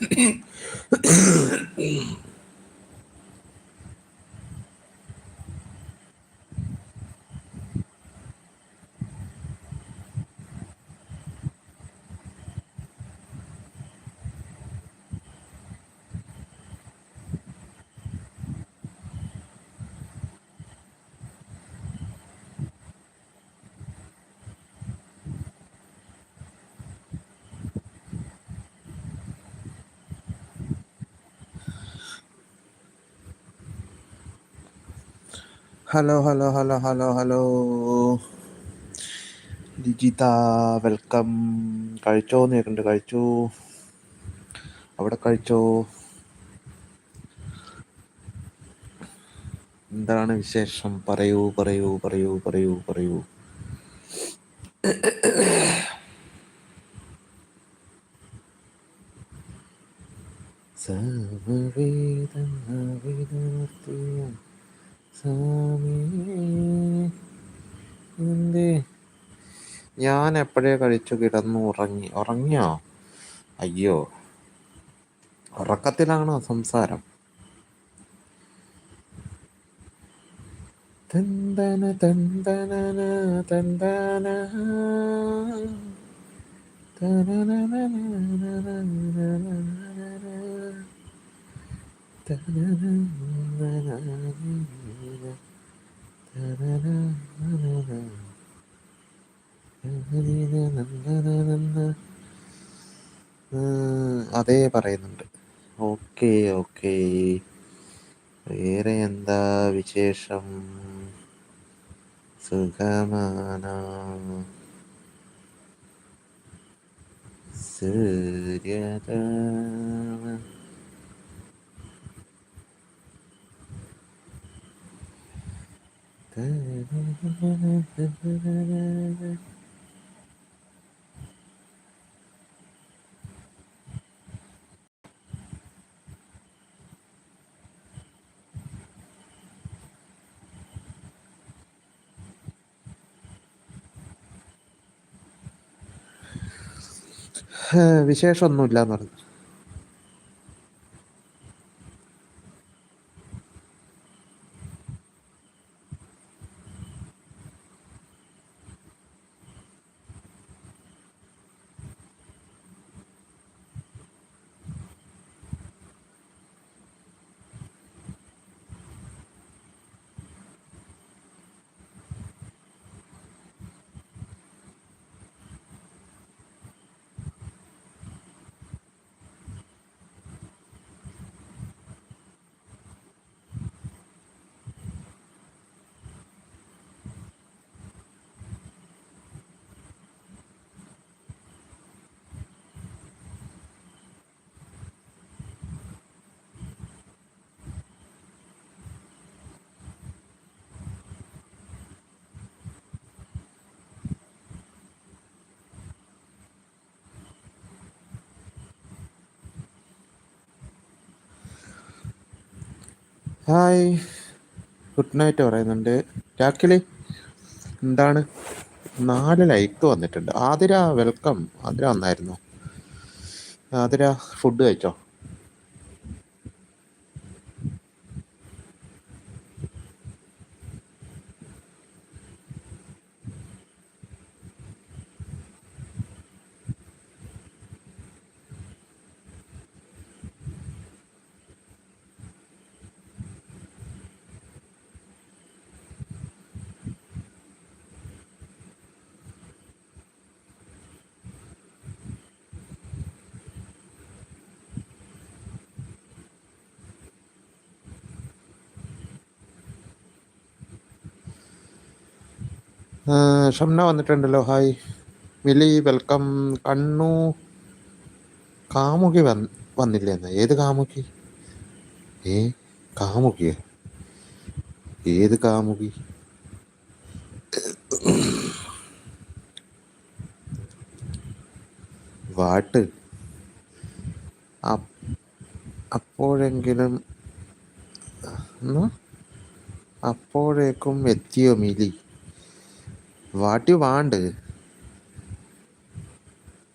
thank hello hello hello hello hello Lijitha welcome കഴിച്ചോ? എന്ന് കഴിച്ചു? അവിടെ കഴിച്ചോ? എന്താണ് വിശേഷം? പറയൂ പറയൂ പറയൂ പറയൂ പറയൂ. ഞാൻ എപ്പോഴേ കഴിച്ചു കിടന്നു ഉറങ്ങി. ഉറങ്ങിയോ? അയ്യോ. ഉറക്കത്തിലാണോ സംസാരം? തന്തന തന്തന. തന്തന അതേ പറയുന്നുണ്ട്. Okay okay. വേറെ എന്താ വിശേഷം? സുഖമാണ്? സൂര്യതാണ് വിശേഷമൊന്നുമില്ല എന്ന് പറഞ്ഞു ഹായ്. ഗുഡ് നൈറ്റ് പറയുന്നുണ്ട്. രാക്കിളി എന്താണ്? നാല് ലൈക്ക് വന്നിട്ടുണ്ട്. ആതിര വെൽക്കം ആതിര വന്നായിരുന്നു. ആതിര ഫുഡ് കഴിച്ചോ ആ, ഷംന വന്നിട്ടുണ്ടല്ലോ. ഹായ് മിലി വെൽക്കം കണ്ണു. കാമുകി വന്ന് വന്നില്ലെന്ന് ഏത് കാമുകി? ഏ കാമുകിയ ഏത് കാമുകി? വാട്ട്? അപ്പ് അപ്പോഴെങ്കിലും എന്നാ? അപ്പോഴേക്കും എത്തിയോ മിലി? വാട്ടി വാണ്ട്.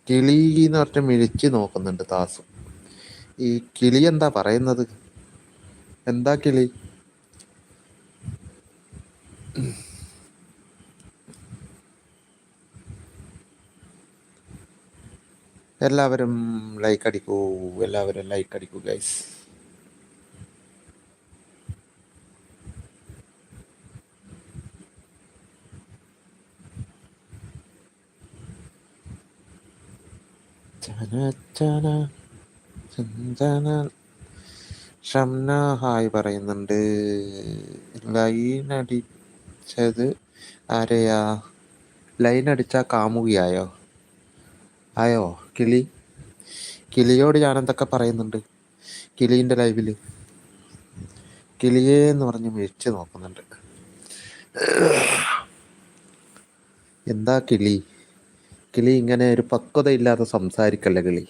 കിളി എന്ന് പറഞ്ഞ മിഴിച്ച് നോക്കുന്നുണ്ട് താസു ഈ കിളി എന്താ പറയുന്നത്? എന്താ കിളി? എല്ലാവരും ലൈക്ക് അടിക്കൂ എല്ലാവരും ലൈക്ക് അടിക്കൂ ഗൈസ് ഷംന ഹായ് പറയുന്നുണ്ട്. ലൈൻ അടിച്ചത് ആരെയാ? ലൈൻ അടിച്ച കാമുകിയായോ? ആയോ? കിളി? കിളിയോട് ഞാൻ എന്തൊക്കെ പറയുന്നുണ്ട്? കിളീന്റെ ലൈവിൽ കിളിയെ എന്ന് പറഞ്ഞ് മേടിച്ച് നോക്കുന്നുണ്ട്. എന്താ കിളി? കിളി ഇങ്ങനെ ഒരു പക്വതയില്ലാതെ സംസാരിക്കല്ല കിളി?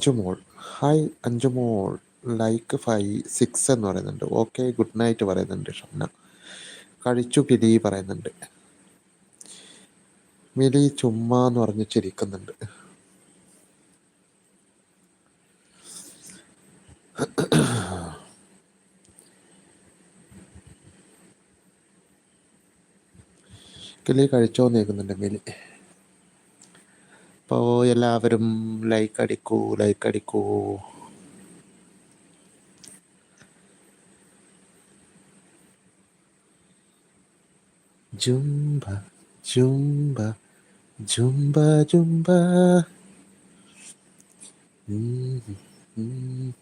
Anjumol hi Anjumol like five six എന്ന് പറയുന്നുണ്ട്. ഓക്കെ ഗുഡ് നൈറ്റ് പറയുന്നുണ്ട് ഷംന. കഴിച്ചു കിലി പറയുന്നുണ്ട്. മിലി ചുമ്മാ എന്ന് പറഞ്ഞ് ചിരിക്കുന്നുണ്ട്. കിളി കഴിച്ചോ നീക്കുന്നുണ്ട് മിലി. അപ്പോൾ എല്ലാവരും ലൈക്ക് അടിക്കൂ ലൈക്ക് അടിക്കൂ. ജുംബ ജുംബ ജുംബ ജുംബ. ഉം,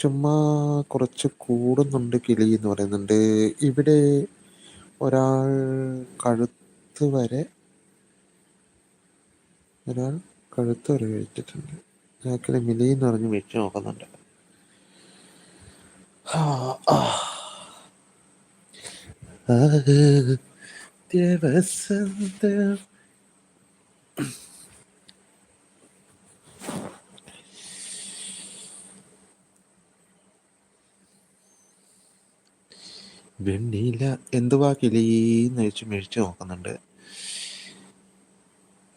ചുമ്മാ കുറച്ച് കൂടുന്നുണ്ട് കിളി എന്ന് പറയുന്നുണ്ട്. ഇവിടെ ഒരാൾ കഴുത്ത് വരെ ഒരാൾ കഴുത്ത് വരെ കഴിച്ചിട്ടുണ്ട് ഞാക്കിലെ മിലി എന്ന് പറഞ്ഞ് വെച്ച് നോക്കുന്നുണ്ട്. ആ, ആ. എന്ത് കിളീന്ന് വെച്ച് മേടിച്ച് നോക്കുന്നുണ്ട്.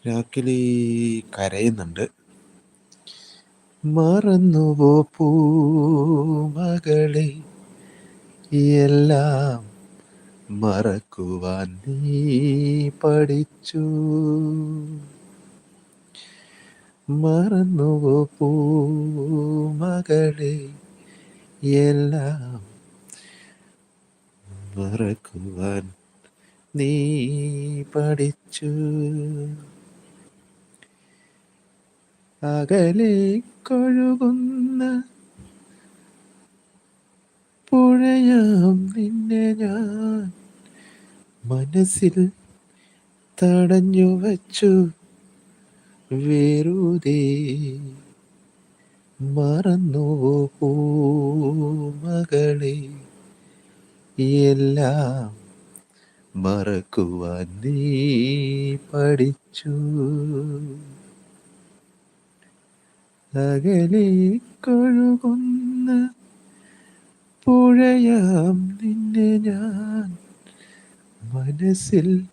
രാക്കിലി കരയുന്നുണ്ട്. മറന്നുവോ പൂമകളെ? എല്ലാം മറക്കുവാൻ നീ പഠിച്ചു. മറന്നുവോ പൂമകളെ? എല്ലാം മറക്കുവാൻ നീ പഠിച്ചു. അകലെ കൊഴുകുന്ന പുഴയാം നിന്നെ ഞാൻ മനസ്സിൽ തടഞ്ഞു വച്ചു. വെറുതെ മറന്നുവോ പൂമകളെ എല്ലാം മറക്കുവാൻ നീ പഠിച്ചു. അകലി കൊഴുകുന്ന പുഴയാം നിന്നെ ഞാൻ മനസ്സിൽ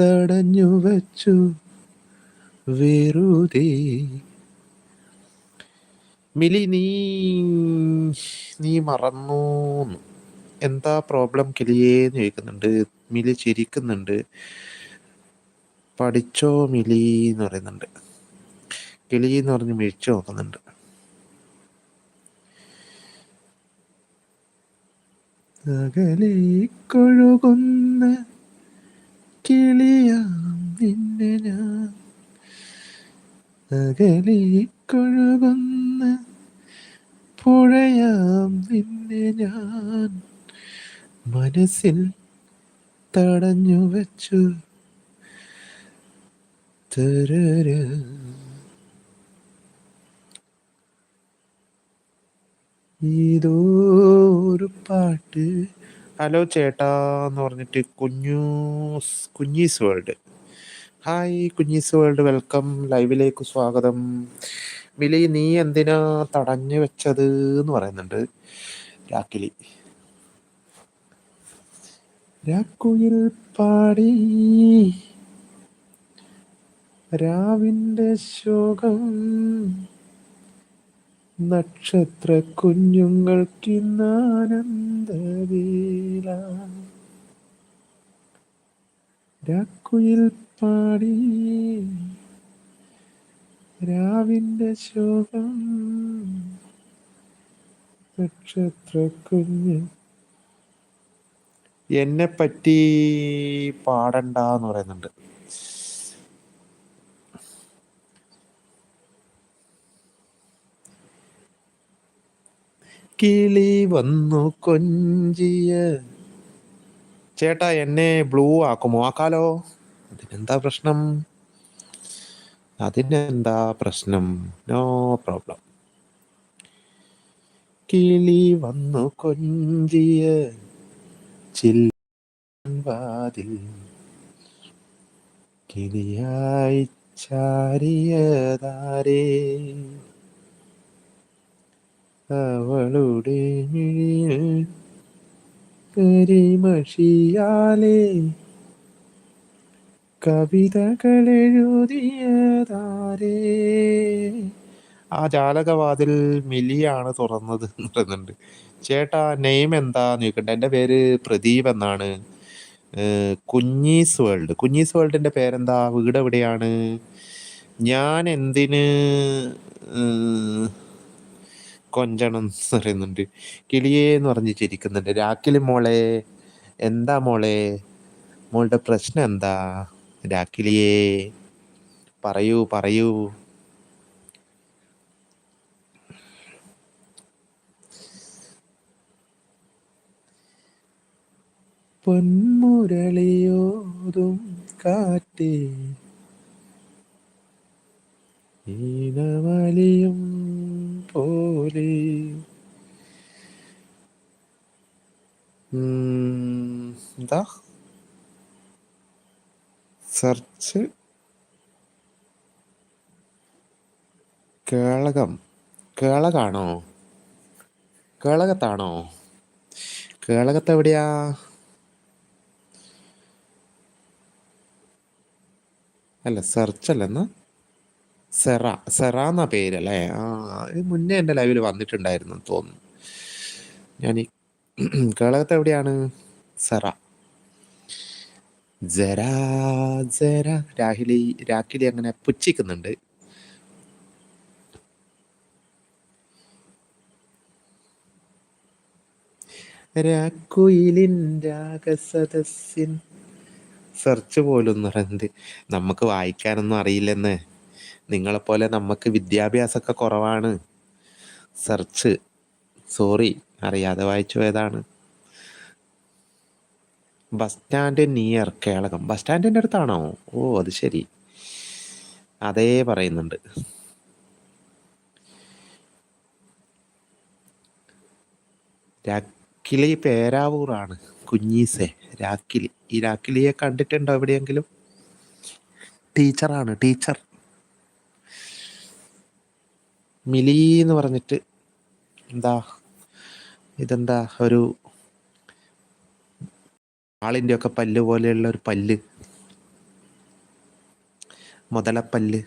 തടഞ്ഞു വച്ചു. വെറുതെ മിലി നീ നീ മറന്നു എന്താ പ്രോബ്ലം കിളിയേന്ന് ചോദിക്കുന്നുണ്ട്. മിലി ചിരിക്കുന്നുണ്ട്. പഠിച്ചോ മിലി എന്ന് പറയുന്നുണ്ട്. കിളി എന്ന് പറഞ്ഞ് മിഴിച്ചു നോക്കുന്നുണ്ട്. അകലെ കൊഴുകുന്ന കിളിയാം നിന്നെ ഞാൻ. അകലെ കൊഴുകുന്ന പുഴയാം നിന്നെ ഞാൻ. മനസ്സിൽ തടഞ്ഞു വെച്ചു. തരര. ഏതോ ഒരു പാട്ട്. ഹലോ ചേട്ടാ എന്ന് പറഞ്ഞിട്ട് Kunjoos Kunjees world. Hi Kunjees world welcome. ലൈവിലേക്ക് സ്വാഗതം. മിലി നീ എന്തിനാ തടഞ്ഞു വെച്ചത് എന്ന് പറയുന്നുണ്ട് രാക്കിലി. രാക്കുയിൽ പാടി. രാവിന്റെ ശോകം. നക്ഷത്ര കുഞ്ഞുങ്ങൾക്കിന്നാനന്ദവേല രാക്കുയിൽ പാടി. രാവിന്റെ ശോകം. നക്ഷത്ര കുഞ്ഞ് എന്നെ പറ്റി പാടണ്ട എന്ന് പറയുന്നുണ്ട്. കിളി വന്നു കൊഞ്ചിയ. ചേട്ടാ എന്നെ ബ്ലൂ ആക്കുമോ? ആക്കാലോ? അതിനെന്താ പ്രശ്നം? അതിനെന്താ പ്രശ്നം? No problem. കിളി വന്നു കൊഞ്ചിയ. ചിൽവാതിൽ കിളിയായി ചാരിയതാരേ. അവളുടെ മിഴിയിൽ കരിമഷിയാലേ. കവിതകളെഴുതിയതാരേ ആ ജാലകവാതിൽ മിലിയാണ് തുറന്നത് എന്ന് പറയുന്നുണ്ട്. ചേട്ടാ നെയിം എന്താന്ന് ചോദിക്കട്ടെ. എന്റെ പേര് പ്രദീപ് എന്നാണ്. കുഞ്ഞീസ് വേൾഡ്. കുഞ്ഞീസ് വേൾഡിന്റെ പേരെന്താ? വീട് എവിടെയാണ്? ഞാൻ എന്തിന് കൊഞ്ചണം എന്ന് പറയുന്നുണ്ട്. കിളിയേ എന്ന് പറഞ്ഞ് ചിരിക്കുന്നുണ്ട്. രാക്കിലി മോളെ എന്താ മോളെ? മോളുടെ പ്രശ്നം എന്താ? രാക്കിലിയേ പറയൂ പറയൂ. പൊന്മുരളിയോതും കാറ്റേ. ഈനവലിയും പോലെ. എന്താ സെർച്ച്. കേളകം. കേളകാണോ? കേളകത്താണോ? കേളകത്ത് എവിടെയാ അല്ല സെർച്ച് അല്ലെന്ന്? സെറ സെറ എന്ന പേരല്ലേ? ആ ഇത് മുന്നേ എന്റെ ലൈവിൽ വന്നിട്ടുണ്ടായിരുന്നു തോന്നുന്നു. ഞാൻ ഈ കേളകത്ത് എവിടെയാണ്? സെറ ജരാ ജര രാഹിലി രാഖിലി അങ്ങനെ പുച്ഛിക്കുന്നുണ്ട്. രാക്കുയിലിൻ രാഗസദസ്സിൻ സെർച്ച് പോലും എന്ന് പറയുന്നത് നമുക്ക് വായിക്കാനൊന്നും അറിയില്ലെന്ന്. നിങ്ങളെപ്പോലെ നമുക്ക് വിദ്യാഭ്യാസമൊക്കെ കുറവാണ്. സെർച്ച് സോറി അറിയാതെ വായിച്ചു പോയതാണ്. Bus stand near Kelakam. Bus സ്റ്റാൻഡിന്റെ അടുത്താണോ? ഓ അത് ശരി. അതേ പറയുന്നുണ്ട്. രാക്കിലി പേരാവൂറാണ് കുഞ്ഞീസെ. രാക്കിലി. ഈ രാക്കിലിയെ കണ്ടിട്ടുണ്ടോ എവിടെയെങ്കിലും? ടീച്ചറാണ് ടീച്ചർ. മിലി എന്ന് പറഞ്ഞിട്ട് എന്താ ഇതെന്താ ഒരു ആളിന്റെ ഒക്കെ പല്ല് പോലെയുള്ള ഒരു പല്ല്. മുതലപ്പല്ല്.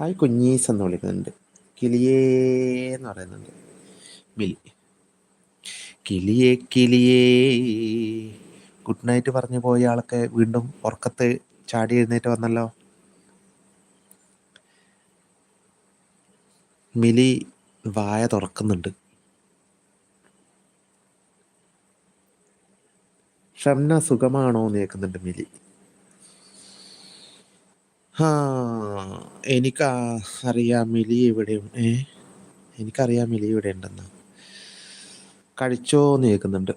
ഹായ് കുഞ്ഞീസ് എന്ന് വിളിക്കുന്നുണ്ട്. കിളിയേ എന്ന് പറയുന്നുണ്ട്. മിലി കിളിയെ കിളിയേ. ഗുഡ് നൈറ്റ് പറഞ്ഞു പോയ ആളൊക്കെ വീണ്ടും ഉറക്കത്ത് ചാടി എഴുന്നേറ്റ് വന്നല്ലോ. മിലി വായ തുറക്കുന്നുണ്ട്. ഷംന സുഖമാണോ എന്ന് കേൾക്കുന്നുണ്ട് മിലി. ആ എനിക്ക് അറിയാം മിലി എവിടെയും ഏ? എനിക്കറിയാം മിലി ഇവിടെ ഉണ്ടെന്ന് കഴിച്ചോ എന്ന് കേൾക്കുന്നുണ്ട്.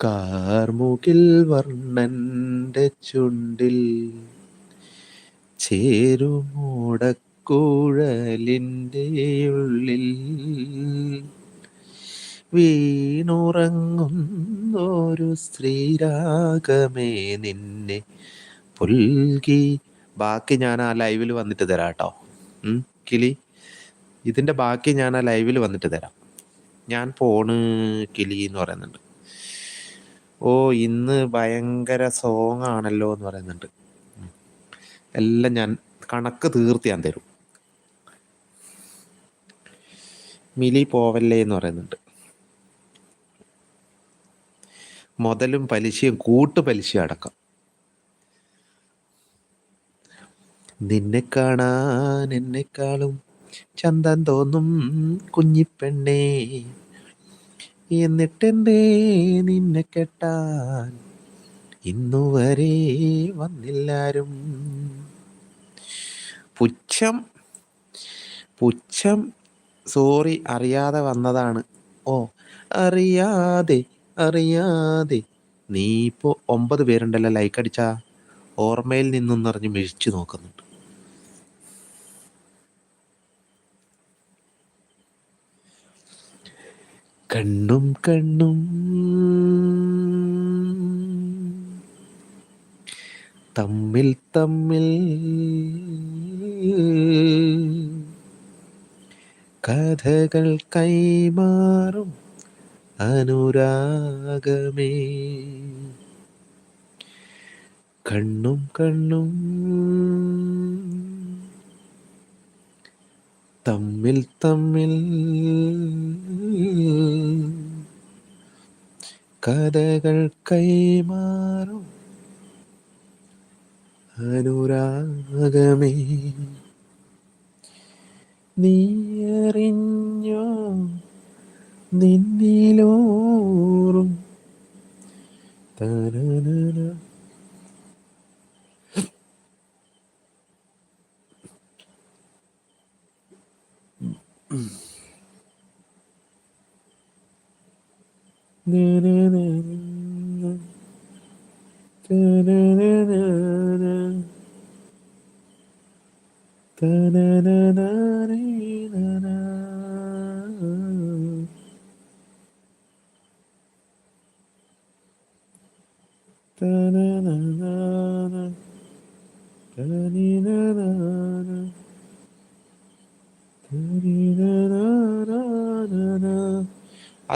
കാർമുകിൽ വർണന്റെ ചുണ്ടിൽ ചേരുമോടക്കുഴലിന്റെ ഉള്ളിൽ വീണുറങ്ങുന്നൊരു സ്ത്രീരാഗമേ നിന്നെ പുൽകി. ബാക്കി ഞാൻ ആ ലൈവിൽ വന്നിട്ട് തരാട്ടോ. കിളി. ഇതിന്റെ ബാക്കി ഞാൻ ആ ലൈവിൽ വന്നിട്ട് തരാം. ഞാൻ പോണ് കിളി എന്ന് പറയുന്നുണ്ട്. ഓ ഇന്ന് ഭയങ്കര സോങ് ആണല്ലോ എന്ന് പറയുന്നുണ്ട്. എല്ലാം ഞാൻ കണക്ക് തീർത്ത് ഞാൻ തരും. മിലി പോവല്ലേ എന്ന് പറയുന്നുണ്ട്. മുതലും പലിശയും കൂട്ടു പലിശ അടക്കം. നിന്നെ കാണാൻ എന്നെക്കാളും ചന്തം തോന്നും കുഞ്ഞിപ്പെണ്ണേ. എന്നിട്ടെന്തേ നിന്നെ കെട്ടാൻ? ഇന്നുവരെ വന്നില്ലാരും. പുച്ഛം പുച്ഛം സോറി അറിയാതെ വന്നതാണ്. ഓ അറിയാതെ അറിയാതെ. നീ ഇപ്പോൾ ഒമ്പത് പേരുണ്ടല്ലോ ലൈക്ക് അടിച്ചാ. ഓർമ്മയിൽ നിന്നും നിറഞ്ഞ് മിഴിച്ചു നോക്കുന്നുണ്ട്. കണ്ണും കണ്ണും. തമ്മിൽ തമ്മിൽ കഥകൾ കൈമാറും അനുരാഗമേ. കണ്ണും കണ്ണും. തമ്മിൽ തമ്മിൽ കഥകൾ കൈമാറും. അനുരാഗമേ നീ അറിഞ്ഞോ നിന്നിലോറും. തനന Da, da, da, da, da.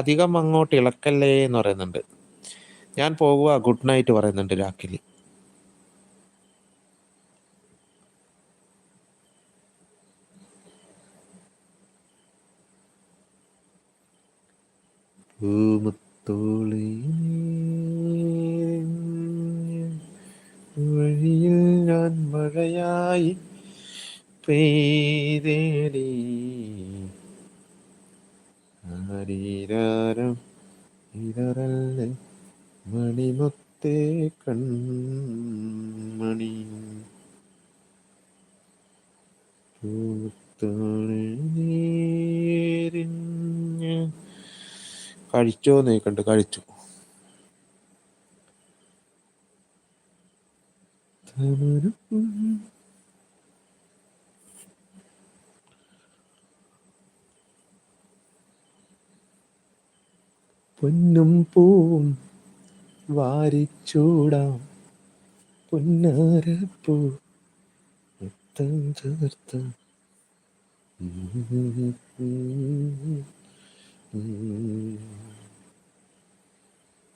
അധികം അങ്ങോട്ട് ഇളക്കല്ലേ എന്ന് പറയുന്നുണ്ട്. ഞാൻ പോകുക ഗുഡ് നൈറ്റ് പറയുന്നുണ്ട് പൂമുത്തോളി വഴിയിൽ ഞാൻ മഴയായി പെയ്തേടി. ആരീരാരം ഇതറല്ലേ മണിമുത്തേ കൺമണി. കഴിച്ചോ നീക്കണ്ട് കഴിച്ചു. പൊന്നും പൂവും വാരിച്ചൂടാം. പൊന്നാരപ്പൂ മുത്തം ചേർത്ത.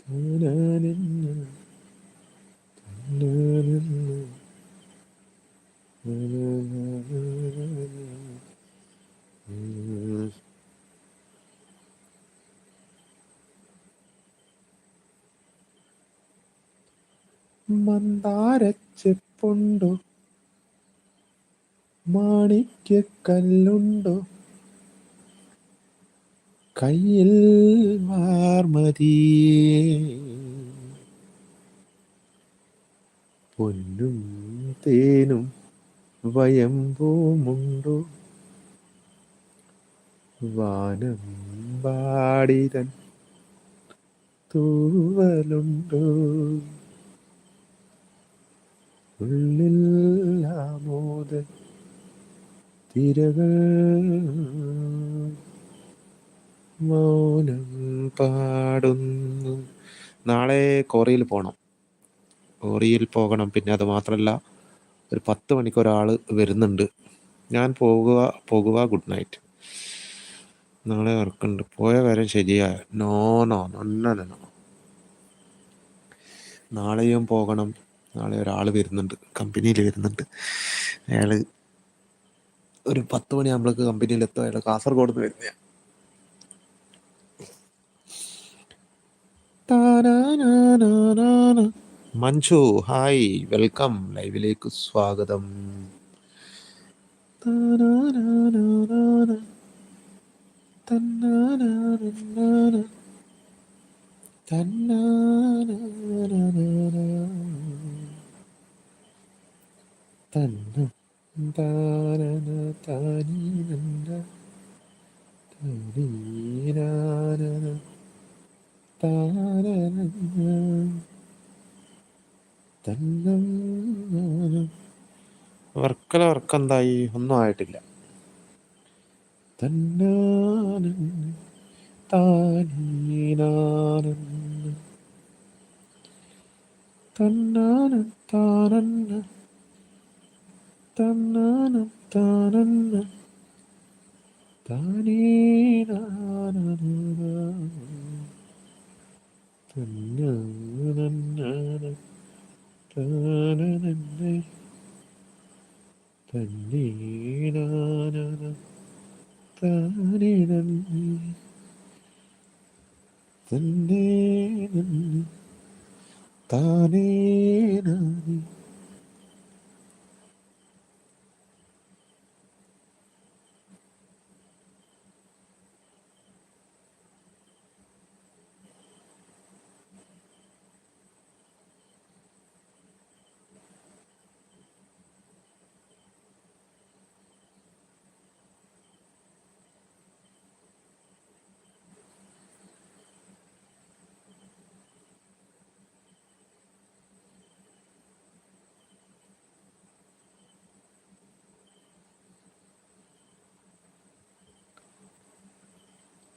താനാനെന്ന് മന്ദാരച്ചെപ്പുണ്ടോ? മാണിക്യക്കല്ലുണ്ടോ? കയ്യിൽ വാർമതിയേ പൊന്നും തേനും വയമ്പൂമുണ്ടോ വാനം പാടിതൻ തൂവലുണ്ടോ? ഉള്ളിൽ ആമോദ തിരകൾ മൗനം പാടുന്നു. നാളെ കോറിയിൽ പോകണം കോറിയിൽ പോകണം. പിന്നെ അത് മാത്രമല്ല ഒരു പത്ത് മണിക്ക് ഒരാൾ വരുന്നുണ്ട്. ഞാൻ പോകുക പോകുക ഗുഡ് നൈറ്റ് നാളെ വർക്കുണ്ട് പോയ കാര്യം ശരിയായ നോ നോ നോ നാളെയും പോകണം. നാളെ ഒരാൾ വരുന്നുണ്ട്. കമ്പനിയിൽ വരുന്നുണ്ട്. അയാൾ ഒരു പത്ത് മണിയാകുമ്പോഴേക്ക് കമ്പനിയിലെത്തും അയാൾ കാസർഗോഡ് നിന്ന് വരുന്ന മഞ്ജു ഹായ്. വെൽക്കം. ലൈവിലേക്ക് സ്വാഗതം. തന്ന വർക്കല വർക്ക് എന്തായി ഒന്നും ആയിട്ടില്ല. തന്നാനൻ തന്നാനൻ താനന്ന. തന്നീനാനന താനിനന്നി താനേ നാനി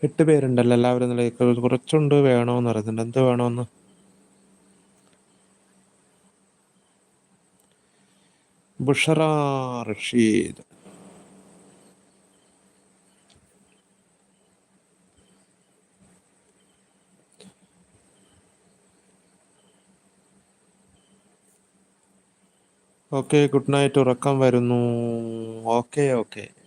എട്ട് പേരുണ്ടല്ലോ എല്ലാവരും നിലയ്ക്ക് കുറച്ചുണ്ട് വേണമെന്ന് പറയുന്നുണ്ട്. എന്ത് വേണമെന്ന് Bushra Rasheed. Okay good night. ഉറക്കം വരുന്നു. Okay okay.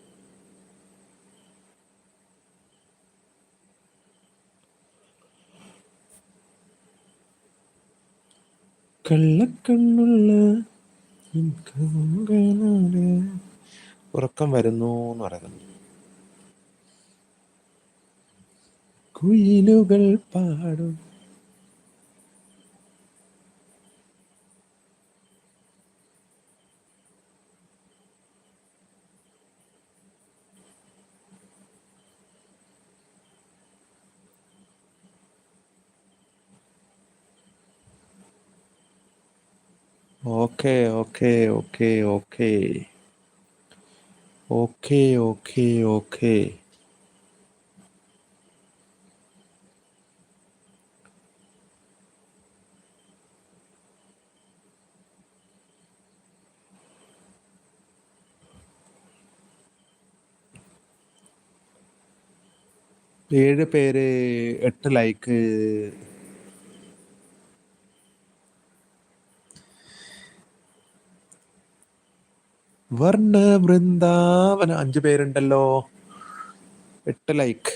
കള്ളക്കണ്ണുള്ള ഉറക്കം വരുന്നു എന്ന് പറയുന്നു. കുയിലുകൾ പാടും. Okay okay okay okay okay okay okay ഏഴ് പേര് എട്ട് ലൈക്ക് വർണ വൃന്ദാവന അഞ്ചു പേരുണ്ടല്ലോ. എട്ട് ലൈക്ക്